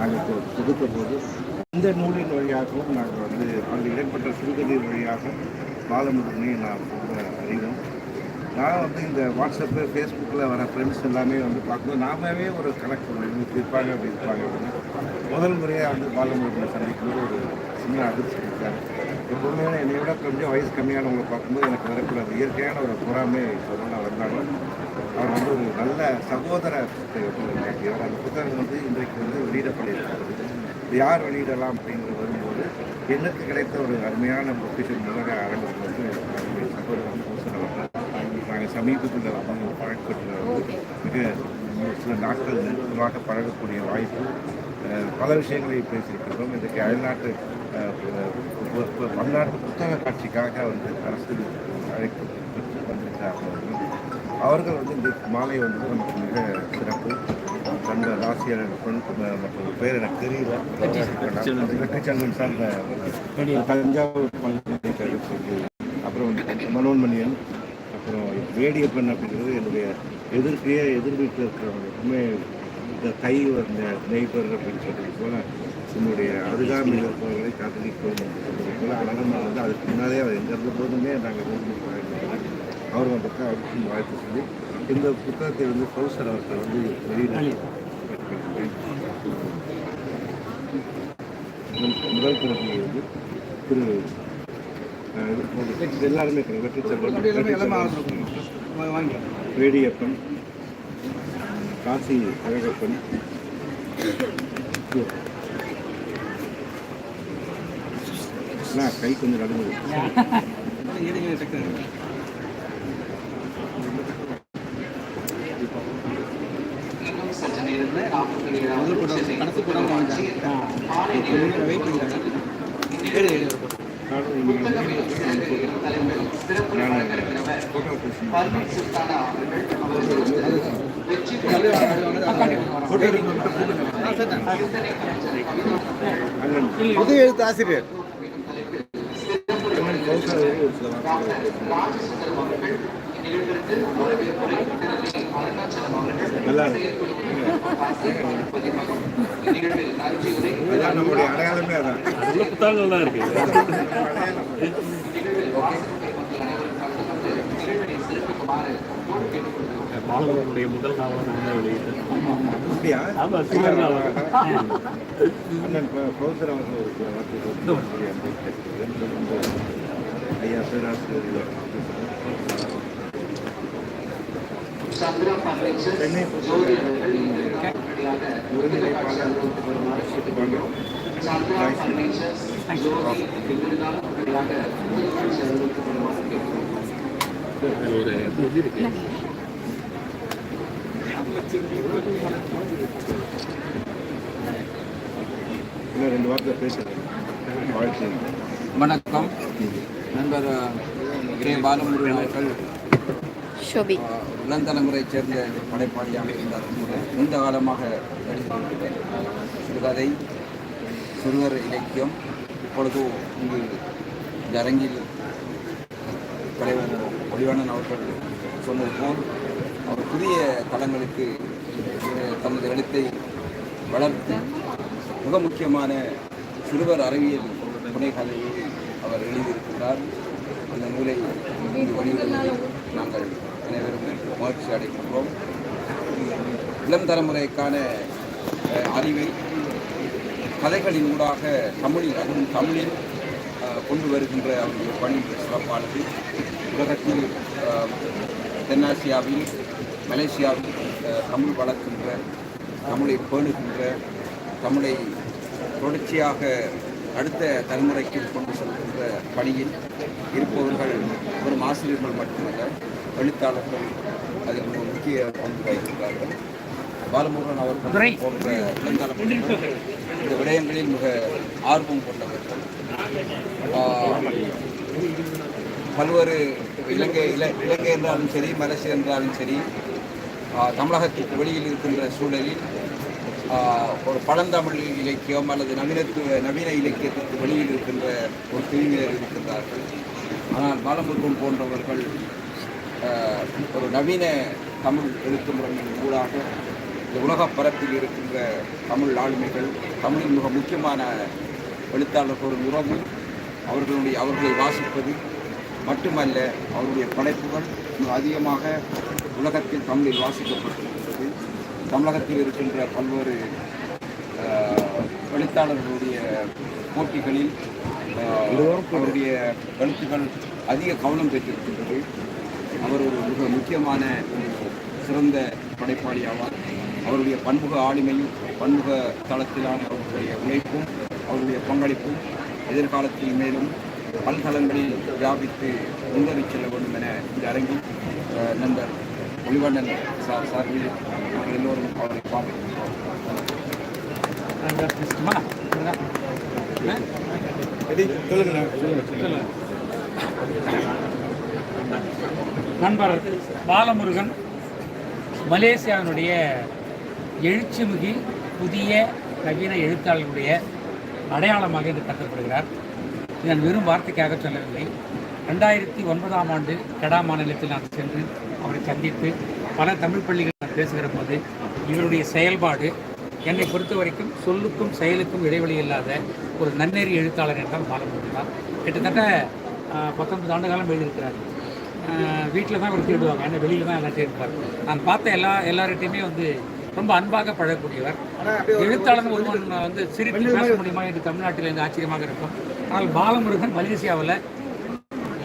நாங்கள் தொ- போது இந்த நூலின் வழியாகவும் நாங்கள் வந்து அந்த இடைப்பட்ட சிறுகதை வழியாக பாலமுருகனை நான் ரொம்ப அறிவோம் நான் வந்து இந்த வாட்ஸ்அப்பில் ஃபேஸ்புக்கில் வர ஃப்ரெண்ட்ஸ் எல்லாமே வந்து பார்க்கும்போது நாமவே ஒரு கணக்கு பண்ணுவோம் இருப்பாங்க அப்படி இருப்பாங்க அப்படின்னு முதல் முறையாக வந்து பாலமுருகனை சந்திக்கும்போது ஒரு சின்ன அதிர்ச்சி இருக்காங்க எப்போதுமே என்னை விட கொஞ்சம் வயசு கம்மியானவங்களை பார்க்கும்போது எனக்கு வரக்கூட இயற்கையான ஒரு பொறாமை கொரோனா வந்தாலும் அவர் வந்து ஒரு நல்ல சகோதர உண்டாக்கியவர் அந்த புத்தகம் வந்து இன்றைக்கு வந்து வெளியிடப்பட்டிருக்கிறது. இது யார் வெளியிடலாம் அப்படிங்கிறது வரும்போது எனக்கு கிடைத்த ஒரு அருமையான பொக்கிஷன் நூலக அரங்கம் வந்து சகோதரர் பூசன் அவர்கள். நாங்கள் சமீபத்தில் வந்து பழக்கத்தில் வந்து மிக சில நாட்கள் நெருக்கமாக பழகக்கூடிய வாய்ப்பு பல விஷயங்களை பேசியிருக்கிறோம். இன்றைக்கு அயல்நாட்டு பன்னாட்டு புத்தக காட்சிக்காக வந்து அரசு அழைப்பு பெற்று வந்திருக்கிறார்கள். அவர்கள் வந்து இந்த மாலை வந்து நமக்கு மிக சிறப்பு. கண்ட ராசியர் பெண் மற்றும் பேர் எனக்கு தெரியல. வெற்றிச்செல்வன் சார்ந்த தஞ்சாவூர் பல்கலைக்கழகத்துக்கு அப்புறம் வந்து மனோன்மணியன் அப்புறம் வேடியப்பன் அப்படிங்கிறது என்னுடைய எதிர்க்கையே எதிர் வீட்டில் இருக்கிறவங்களுக்குமே இந்த கை வந்த நெய்பர் அப்படின்னு சொல்றது போல என்னுடைய அருகாமையில் இருப்பவர்களை காதலிக்கும் என்று போல அதனால் நான் வந்து அதுக்கு முன்னாலே அவர் எங்கே இருந்த போதுமே நாங்கள் விரும்பி வந்துட்டு அவருக்கும் வாழ்த்து சொல்லி இந்த புத்தகத்தை வந்து கௌசர் அவர்கள் வந்து வெளியிட முதல் பிரதியை வந்து திரு எல்லாருமே. வெற்றிச்செல்வன், வேடியப்பன் காசி அழகப்பன். கை கொஞ்சம் நடுங்குது நானும் இங்கே நான் ஃபோட்டோ அண்ணன் புது எழுத்து ஆசிரியர். அண்ணன் அவர்கள் ஒரு சில வார்த்தைகள் நல்லா அதான் நம்முடைய அடையாளமே அதான் உள்ள புத்தகங்கள் தான் இருக்கு. பாலகனுடைய முதல் நாவல் நான் வெளியிட்டு அப்படியா ஆமா. சின்ன நாவல் அண்ணன் ப- கௌசர் அவர்கள் பேராசிரியர் சென்னை ஒருங்கிணைப்பாளர் ஒரு இது இருக்கு இன்னும் ரெண்டு வார்த்தை பேசுகிறேன் வாழ்க்கை வணக்கம். நண்பர் கிரே பாலமுருகன் அவர்கள் ஷோபி. இளம் தலைமுறையைச் சேர்ந்த படைப்பாளியாக இருந்தார். நீண்ட காலமாக எழுதியிருக்கிறேன் சிறுகதை சிறுவர் இலக்கியம் இப்பொழுது இங்கு இந்த அரங்கில் தலைவர் ஒளிவண்ணன் அவர்கள் சொன்னது போல் அவர் புதிய தளங்களுக்கு தமது எழுத்தை வளர்த்து மிக முக்கியமான சிறுவர் அறிவியல் புனைகதையை அவர் எழுதியிருக்கிறார். அந்த நூலை இங்கு நாங்கள் அனைவரும் மகிழ்ச்சி அடைகின்றோம். இளம் தலைமுறைக்கான அறிவை கதைகளின் ஊடாக தமிழில் அதுவும் தமிழில் கொண்டு வருகின்ற அவருடைய பணி சிறப்பானது. உலகத்தில் தென்னாசியாவில் மலேசியாவில் தமிழ் வளர்க்கின்ற தமிழை பேணுகின்ற தமிழை தொடர்ச்சியாக அடுத்த தலைமுறைக்கு கொண்டு செல்கின்ற பணியில் இருப்பவர்கள் வெறும் ஆசிரியர்கள் மட்டுமல்ல எழுத்தாளர்கள் அதில் மிக முக்கிய பங்கு வகிக்கிறார்கள். பாலமுருகன் அவர்கள் போன்ற இளந்தலைமுறையினர் இந்த விடயங்களில் மிக ஆர்வம் கொண்டவர்கள். பல்வேறு இலங்கை இல இலங்கை என்றாலும் சரி மலேசியா என்றாலும் சரி ஆஹ், தமிழகத்துக்கு வெளியில் இருக்கின்ற சூழலில் ஒரு பழந்தமிழ் இலக்கியம் அல்லது நவீனத்துவ நவீன இலக்கியத்திற்கு வெளியில் இருக்கின்ற ஒரு பிரிவினர் இருக்கின்றார்கள். ஆனால் பாலமுருகன் போன்றவர்கள் ஒரு நவீன தமிழ் எழுத்து முறையின் ஊடாக இந்த உலக பரப்பில் இருக்கின்ற தமிழ் ஆளுமைகள் தமிழின் மிக முக்கியமான எழுத்தாளர்கள் உறவு அவர்களுடைய அவர்களை வாசிப்பது மட்டுமல்ல அவருடைய படைப்புகள் மிக அதிகமாக உலகத்தில் தமிழில் வாசிக்கப்பட்டிருக்கிறது. தமிழகத்தில் இருக்கின்ற பல்வேறு எழுத்தாளர்களுடைய போட்டிகளில் அவருடைய கருத்துக்கள் அதிக கவனம் பெற்றிருக்கின்றது. அவர் ஒரு மிக முக்கியமான ஒரு சிறந்த படைப்பாளி ஆவார் அவருடைய பன்முக ஆளுமையும் பன்முக தளத்திலான அவருடைய உழைப்பும் அவருடைய பங்களிப்பும் எதிர்காலத்தில் மேலும் பல்கலங்களில் வியாபித்து முன்னேறிச் செல்ல வேண்டும் என இந்த அரங்கில் நண்பர் ஒளிவண்ணன் சார் சார்பில் நாங்கள் எல்லோரும் அவரை பார்க்கிறோம் நண்பர் பாலமுருகன் மலேசியாவினுடைய எழுச்சிமிகு புதிய நவீன எழுத்தாளர்களுடைய அடையாளமாக இன்று கருதப்படுகிறார். நான் வெறும் வார்த்தைக்காக சொல்லவில்லை. ரெண்டாயிரத்தி ஒன்பதாம் ஆண்டு கெடா மாநிலத்தில் நான் சென்று அவரை சந்தித்து பல தமிழ் பள்ளிகள் நான் பேசுகிற போது இவருடைய செயல்பாடு என்னை பொறுத்த வரைக்கும் சொல்லுக்கும் செயலுக்கும் இடைவெளி இல்லாத ஒரு நன்னெறி எழுத்தாளர் என்றால் பாலமுருகன் தான் கிட்டத்தட்ட பத்தொன்பது ஆண்டு காலம் எழுதியிருக்கிறார் வீட்டில் தான் இவர் திருடுவாங்க ஏன்னா வெளியில் தான் எல்லாம் இருப்பார். நான் பார்த்த எல்லா எல்லார்கிட்டையுமே வந்து ரொம்ப அன்பாக பழகக்கூடியவர். எழுத்தாளர் ஒருவன் வந்து சிரித்து பேச முடியுமா என்று தமிழ்நாட்டில் இருந்து ஆச்சரியமாக இருக்கும். ஆனால் பாலமுருகன் மலேசியாவில்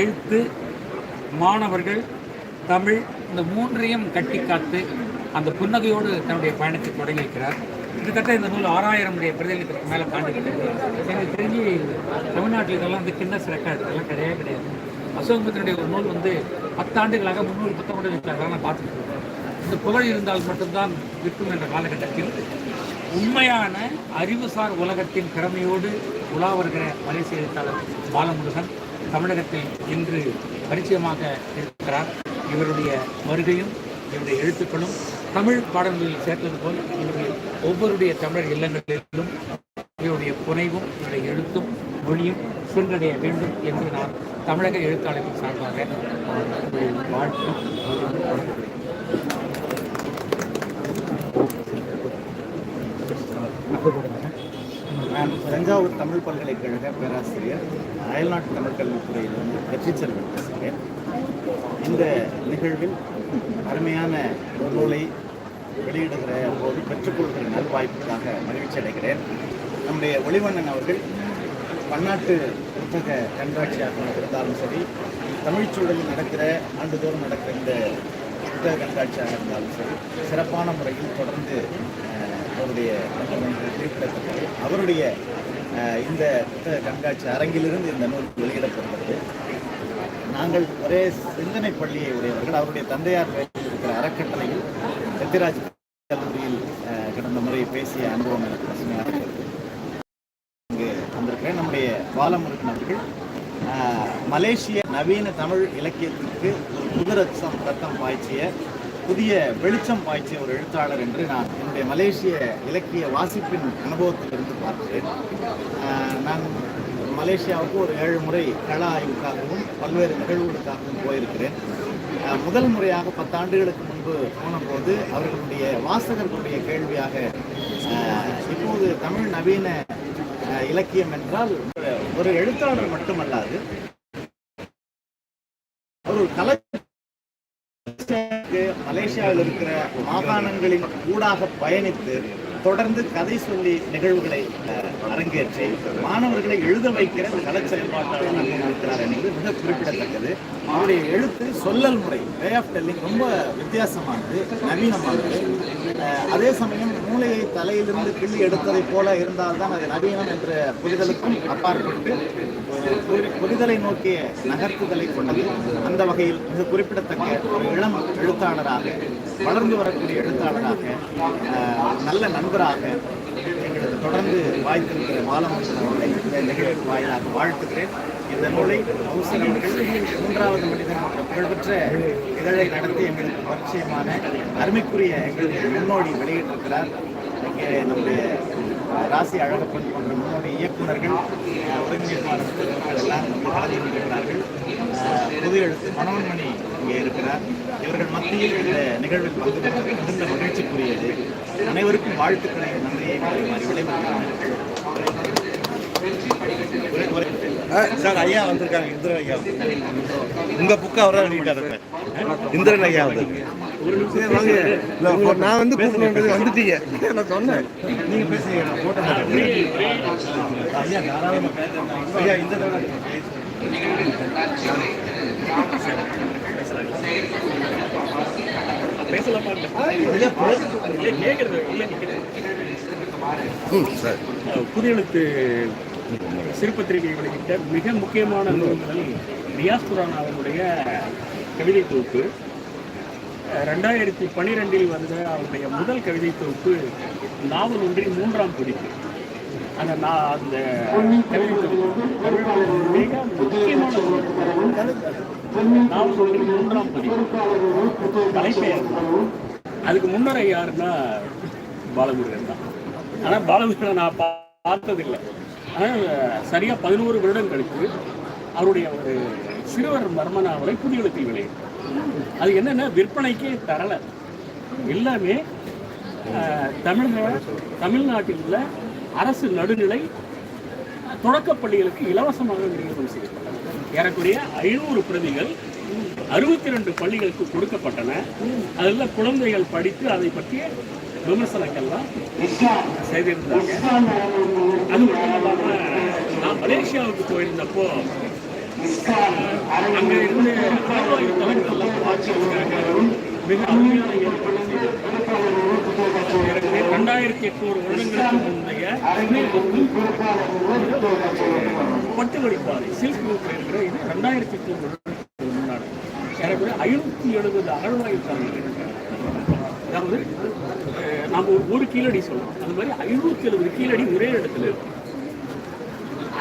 எழுத்து மாணவர்கள் தமிழ் இந்த மூன்றையும் கட்டி காத்து அந்த புன்னகையோடு தன்னுடைய பயணத்தை தொடங்கி வைக்கிறார் கிட்டத்தட்ட இந்த நூல் ஆறாயிரம் உடைய பிரதிநிதிக்கு மேலே தாண்டிட்டு எனக்கு தெரிஞ்சு தமிழ்நாட்டில் இதெல்லாம் வந்து கின்னஸ் ரெக்கார்டு இதெல்லாம் கிடையவே கிடையாது. அசோகத்தினுடைய ஒரு நூல் வந்து பத்தாண்டுகளாக முந்நூறு புத்தகங்கள் இருக்கிறதாக நான் பார்த்துட்டு இந்த புகழ் இருந்தால் மட்டும்தான் விற்கும் என்ற காலகட்டத்தில் உண்மையான அறிவுசார் உலகத்தின் திறமையோடு உலா வருகிற மலேசிய எழுத்தாளர் பாலமுருகன் தமிழகத்தில் இன்று பரிச்சயமாக இருக்கிறார். இவருடைய வருகையும் என்னுடைய எழுத்துக்களும் தமிழ் பாடல்களில் சேர்த்தது போல் என்னுடைய ஒவ்வொருடைய தமிழர் இல்லங்களிலும் இவருடைய புனைவும் என்னுடைய எழுத்தும் மொழியும் சென்றடைய வேண்டும் என்று நான் தமிழக எழுத்தாளர்கள் சார்பாக வாழ்த்து நான் தஞ்சாவூர் தமிழ் பல்கலைக்கழக பேராசிரியர் அயல்நாட்டு தமிழ் கல்வித்துறையிலிருந்து வெற்றி செல்வன் பேசுகிறேன். இந்த நிகழ்வில் அருமையான ஒரு நூலை வெளியிடுகிற போது பெற்றுக்கொள்கிற நல்வாய்ப்புக்காக மகிழ்ச்சி அடைகிறேன். நம்முடைய ஒளிவண்ணன் அவர்கள் பன்னாட்டு புத்தக கண்காட்சியாக இருந்தாலும் சரி தமிழ்ச்சூழலில் நடக்கிற ஆண்டுதோறும் நடக்கிற இந்த புத்தக கண்காட்சியாக இருந்தாலும் சரி சிறப்பான முறையில் தொடர்ந்து அவருடைய குறிப்பிடத்தக்கது. அவருடைய இந்த புத்தக கண்காட்சி அரங்கிலிருந்து இந்த நூல் வெளியிடப்படுகிறது. நாங்கள் ஒரே சிந்தனை பள்ளியை உடையவர்கள். அவருடைய தந்தையார் இருக்கிற அறக்கட்டளையில் செத்திராஜ் கல்லூரியில் கடந்த முறை பேசிய அனுபவம் எனக்கு பசுமையாக இங்கு வந்திருக்கிறேன். நம்முடைய பாலமுருகன் அவர்கள் மலேசிய நவீன தமிழ் இலக்கியத்திற்கு ஒரு புது ரத்தம் பாய்ச்சிய புதிய வெளிச்சம் பாய்ச்சிய ஒரு எழுத்தாளர் என்று நான் என்னுடைய மலேசிய இலக்கிய வாசிப்பின் அனுபவத்திலிருந்து பார்க்கிறேன். நான் மலேசியாவுக்கு ஒரு ஏழு முறை கள ஆய்வுக்காகவும் பல்வேறு நிகழ்வுகளுக்காகவும் போயிருக்கிறேன். முதல் முறையாக பத்தாண்டுகளுக்கு முன்பு போனபோது அவர்களுடைய வாசகர்களுடைய கேள்வியாக இப்போது தமிழ் நவீன அஹ், இலக்கியம் என்றால் ஒரு- எழுத்தாளர் மட்டுமல்லாது அவர் ஒரு கலை மலேசியாவில் இருக்கிற மாகாணங்களின் ஊடாக பயணித்து தொடர்ந்து கதை சொல்லி நிகழ்வுகளை அஹ், அரங்கேற்றி மாணவர்களை எழுத வைக்கிற கலை செயல்பாட்டாளர் இருக்கிறார் என்பது மிக குறிப்பிடத்தக்கது. அவருடைய எழுத்து சொல்லல் முறை வே ஆஃப் டெல்லிங் ரொம்ப வித்தியாசமானது நவீனமானது. அஹ், அதே சமயம் மூளையை தலையிலிருந்து கிள்ளி எடுத்ததைப் போல இருந்தால்தான் அது நவீனம் என்ற புரிதலுக்கும் அப்பாற்பட்டு புரிதலை நோக்கிய நகர்த்துதலை கொண்டது. அந்த வகையில் மிக குறிப்பிடத்தக்க இளம் எழுத்தாளராக வளர்ந்து வரக்கூடிய எழுத்தாளராக நல்ல நண்பராக எங்களுக்கு தொடர்ந்து வாய்த்திருக்கிற பாலமுருகன் அவர்களை இந்த நிகழ்வு வாயிலாக வாழ்த்துகிறேன். இந்த நூலை கௌசல் மூன்றாவது மனிதன் என்ற புகழ்பெற்ற இதழை நடத்தி எங்களுக்கு பரிச்சயமான அருமைக்குரிய எங்களுக்கு முன்னோடி வெளியிட்டிருக்கிறார். நம்முடைய ராசி அழகப்பன் போன்ற முன்னோடி இயக்குநர்கள் ஒருங்கிணைப்பாளர்கள் எல்லாம் இங்கே கலந்து பொது எழுத்து மனோன்மணி இங்கே இருக்கிறார். இவர்கள் மத்தியில் இந்த நிகழ்வில் பங்கு மிகுந்த மகிழ்ச்சிக்குரியது. அனைவருக்கும் வாழ்த்துக்களை நன்றியை கூறி சார் ஐயா வந்திருக்காங்க இந்திரன் ஐயா. உங்க புக்கு அவரா இந்திரன் ஐயா வந்து. நான் வந்து கூப்பிட்டு வந்துட்டீங்க. நான் சொன்னேன். நீங்க பேசுங்க ஐயா இந்த புதியெழுத்து சிறுபத்திரிகை வெளியிட்ட மிக முக்கியமான நூல்கள் ரியாஸ் குரான் அவருடைய கவிதை தொகுப்பு. ரெண்டாயிரத்தி பன்னிரெண்டில் வந்த அவருடைய முதல் கவிதை தொகுப்பு நாவல் ஒன்றின் மூன்றாம் பிடிப்பு. அந்த நான் அந்த கவிதை தொகுப்பு மிக முக்கியமான நாவல் ஒன்றின் மூன்றாம் பதிப்பு தலைப்பெயர். அதுக்கு முன்னரை யாருன்னா பாலமுருகன் தான். ஆனால் பாலமுருகனை நான் பா- பார்த்ததில்லை. ஆனால் சரியாக பதினோரு வருடம் கழித்து அவருடைய ஒரு சிறுவர் மர்ம நாவலை புதியெழுத்தில் வெளியிட்டார். அது என்னென்னா விற்பனைக்கு தரலை. எல்லாமே தமிழ்நாடு தமிழ்நாட்டில் உள்ள அரசு நடுநிலை தொடக்கப் பள்ளிகளுக்கு இலவசமாக விநியோகம் ஏறக்குறைய ஐநூறு பிரதிகள் அறுபத்தி ரெண்டு பள்ளிகளுக்கு கொடுக்கப்பட்டன. அதில் குழந்தைகள் படித்து அதை பற்றிய விமர்சனங்கள்லாம் செய்திருந்தாங்க. அது மட்டும் இல்லாமல் நான் மலேசியாவுக்கு போயிருந்தப்போ அங்க இருந்து மிக அருமையான ஏற்பாடு ரெண்டாயிரத்தி எட்நூறு வருடங்களுக்கு முந்தைய பட்டு சில்க் ரூட்ல இருக்கிற இது ரெண்டாயிரத்தி எட்நூறு வருடங்களுக்கு முன்னாடி ஏறக்குறைய ஐநூற்றி எழுபது அதாவது நாம ஒரு கீழடி சொல்றோம் அது மாதிரி ஐநூத்தி எழுபது கீழடி ஒரே இடத்துல இருக்கு.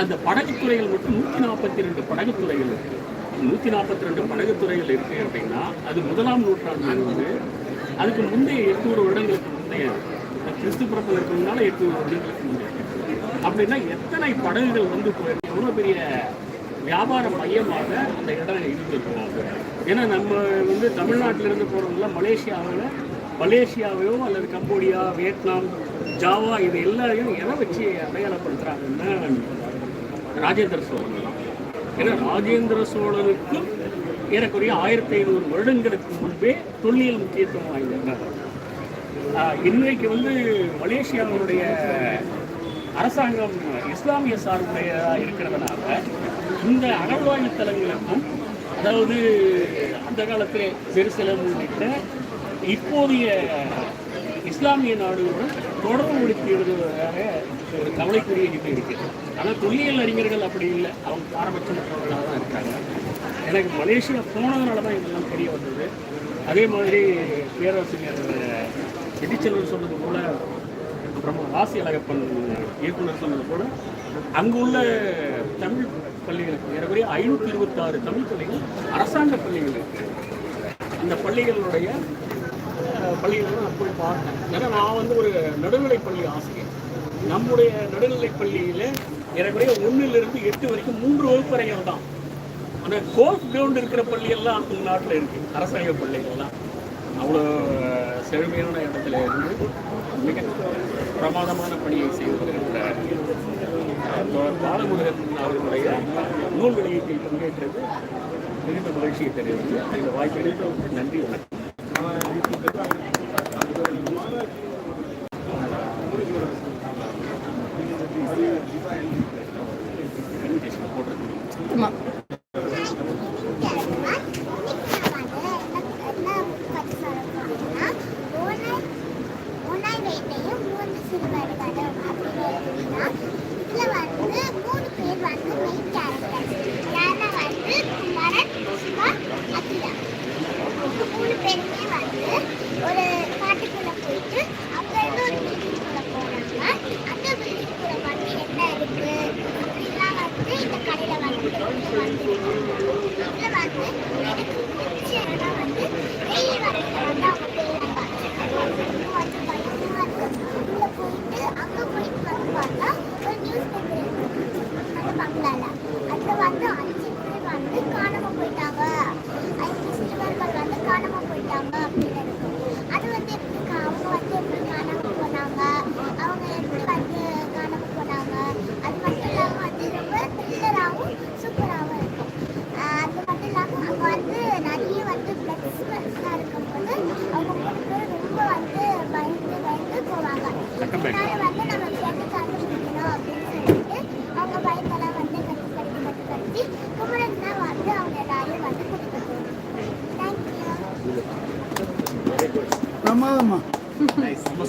அந்த படகுத்துறைகள் மட்டும் நூற்றி நாற்பத்தி ரெண்டு படகுத்துறைகள் இருக்கு. நூற்றி நாற்பத்தி ரெண்டு படகுத்துறைகள் இருக்கு அப்படின்னா அது முதலாம் நூற்றாண்டு வந்து அதுக்கு முந்தைய எட்நூறு வருடங்களுக்கு முந்தைய கிறிஸ்து பிறப்பதற்கு இருக்கிறதுனால எட்நூறு வருடங்களுக்கு முந்தைய. அப்படின்னா எத்தனை படகுகள் வந்து போயிருக்கு எவ்வளோ பெரிய வியாபார மையமாக அந்த இடம் இருந்திருக்கும் ஏன்னா நம்ம வந்து தமிழ்நாட்டிலிருந்து போகிறவங்களாம் மலேசியாவில் மலேசியாவையோ அல்லது கம்போடியா வியட்நாம் ஜாவா இது எல்லாரையும் எதை வச்சு அடையாளப்படுத்துறாங்கன்னா ராஜேந்திர சோழன் தான். ஏன்னா ராஜேந்திர சோழனுக்கும் ஏறக்குறைய ஆயிரத்தி ஐநூறு வருடங்களுக்கு முன்பே தொல்லியல் முக்கியத்துவம் வாய்ந்தவர் ஆஹ் இன்றைக்கு வந்து மலேசியாவுடைய அரசாங்கம் இஸ்லாமிய சார்புடையதாக இருக்கிறதுனால இந்த அகழ்வாய்வு தலங்களுக்கும் அதாவது அந்த காலத்தில் ஜெருசலம் உள்ளிட்ட இப்போதைய இஸ்லாமிய நாடுகளுடன் தொடர்பு படுத்தி எழுதுவதாக ஒரு கவலைக்குரிய நிலை இருக்குது ஆனால் தொல்லியல் அறிஞர்கள் அப்படி இல்லை அவங்க பாரபட்சமற்றவர்களாக தான் இருக்காங்க எனக்கு மலேசியா போனதுனால தான் இதெல்லாம் தெரிய வந்தது அதே மாதிரி பேராசிரியர் செட்டிச்செல்வன் சொன்னது போல அப்புறமா வாசி அழகப்பன் இயக்குனர் சொன்னது போல அங்கு உள்ள தமிழ் பள்ளிகளுக்கு ஏறக்குறைய ஐநூற்றி இருபத்தாறு தமிழ் பள்ளிகள் அரசாங்க பள்ளிகள் இருக்கு. அந்த பள்ளிகளுடைய பள்ளியில் பள்ளிகளை நான் போய் பார்த்தேன் ஏன்னா நான் வந்து ஒரு நடுநிலை பள்ளி ஆசிரியர். நம்முடைய நடுநிலை பள்ளியில் ஏறக்குறைய ஒன்றிலிருந்து எட்டு வரைக்கும் மூன்று வகுப்பறைகள் தான். ஆனால் கோர்ஸ் கிரவுண்ட் இருக்கிற பள்ளியெல்லாம் நம்ம நாட்டில் இருக்கு. அரசாங்க பள்ளிகள்லாம். அவ்வளோ செழுமையான இடத்துல இருந்து மிக பிரமாதமான பணியை செய்து வருகின்ற பாலமுருகன் அவர்களுடைய நூல் வெளியீட்டில் பங்கேற்றது. மிகுந்த மகிழ்ச்சியை தெரிவித்து இந்த வாய்ப்பிற்கு நன்றி வணக்கம். Gracias.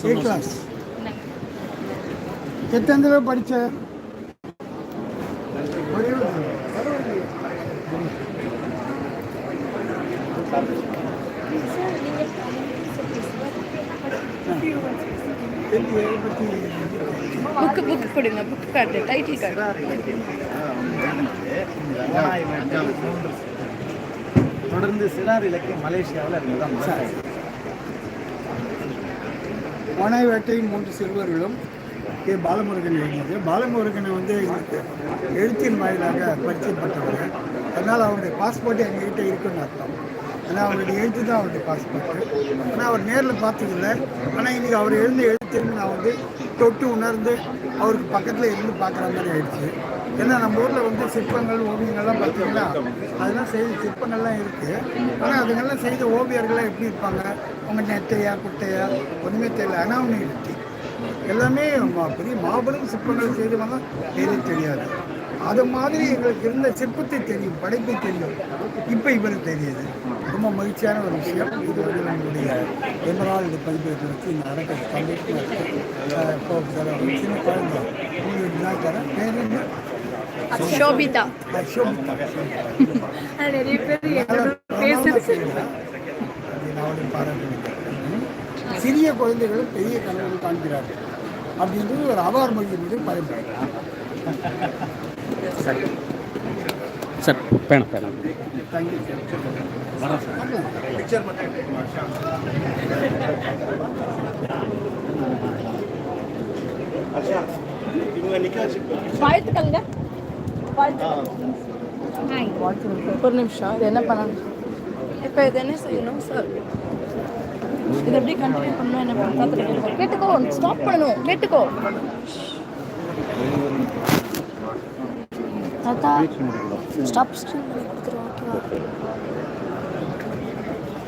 ஏ கிளாஸ் எத்தனை தடவை பத்தி புக்கு புக்கு கொடுங்க புக்கு காட்டு டைட்டில் காட்டு ஓனாய் வேட்டை மூன்று தொடர்ந்து சிறார் இலக்கியம் மலேசியாவில் இருந்து தான் மூன்று சிறுவர்களும் கே. பாலமுருகன் எழுதியது பாலமுருகனை வந்து எங்களுக்கு எழுத்தின் வாயிலாக பரிச்சயப்பட்டவர் அதனால் அவருடைய பாஸ்போர்ட் எங்ககிட்ட இருக்குன்னு அர்த்தம். ஏன்னா அவருடைய எழுத்து தான் அவருடைய பாஸ்போர்ட்டு ஆனால் அவர் நேரில் பார்த்ததில்ல. ஆனால் இன்றைக்கி அவர் எழுந்த எழுத்துன்னு நான் வந்து தொட்டு உணர்ந்து அவருக்கு பக்கத்தில் இருந்து பார்க்குற மாதிரி ஆயிடுச்சு. ஏன்னா நம்ம ஊரில் வந்து சிற்பங்கள் ஓவியங்கள்லாம் பார்த்தீங்கன்னா அதெல்லாம் செய்த சிற்பங்கள்லாம் இருக்குது ஆனால் அதுங்கெல்லாம் செய்த ஓவியர்கள்லாம் எப்படி இருப்பாங்க? அவங்க நெட்டையா குட்டையா? ஒன்றுமே தெரியல. அனாவணிட்டி எல்லாமே பெரிய மாபெரும் சிற்பங்கள் செய்தவங்க எதுவும் தெரியாது. அது மாதிரி எங்களுக்கு இருந்த சிற்பத்தை தெரியும் படைப்பை தெரியும். இப்போ இவருக்கு தெரியுது. ரொம்ப மகிழ்ச்சியான ஒரு விஷயம். இது வந்து நம்மளுடைய இது பதிப்பகத்தை வச்சு இந்த அறக்கட்டளை கண்டிப்பாக இருக்குது சின்ன குழந்தை. உங்களுக்கு தான் அசோபிதா நிறைய பேர் சிறிய குழந்தைகளும் பெரிய கனவுகள் காண்கிறார்கள் அப்படின்றது ஒரு அவார் மொழியினுடைய பயன்பாடு சார். பேணம் பேணம் ஒரு நிமிஷம் இது என்ன பண்ணணும்? இப்போ இது என்ன செய்யணும் சார் இது எப்படி கண்டினியூ பண்ணணும் என்ன பண்ணணும்? கேட்டுக்கோ ஸ்டாப் பண்ணணும். கேட்டுக்கோ. தாத்தா ஸ்டாப் ஸ்க்ரீன் பண்ணி கொடுத்துருவோம் ஓகேவா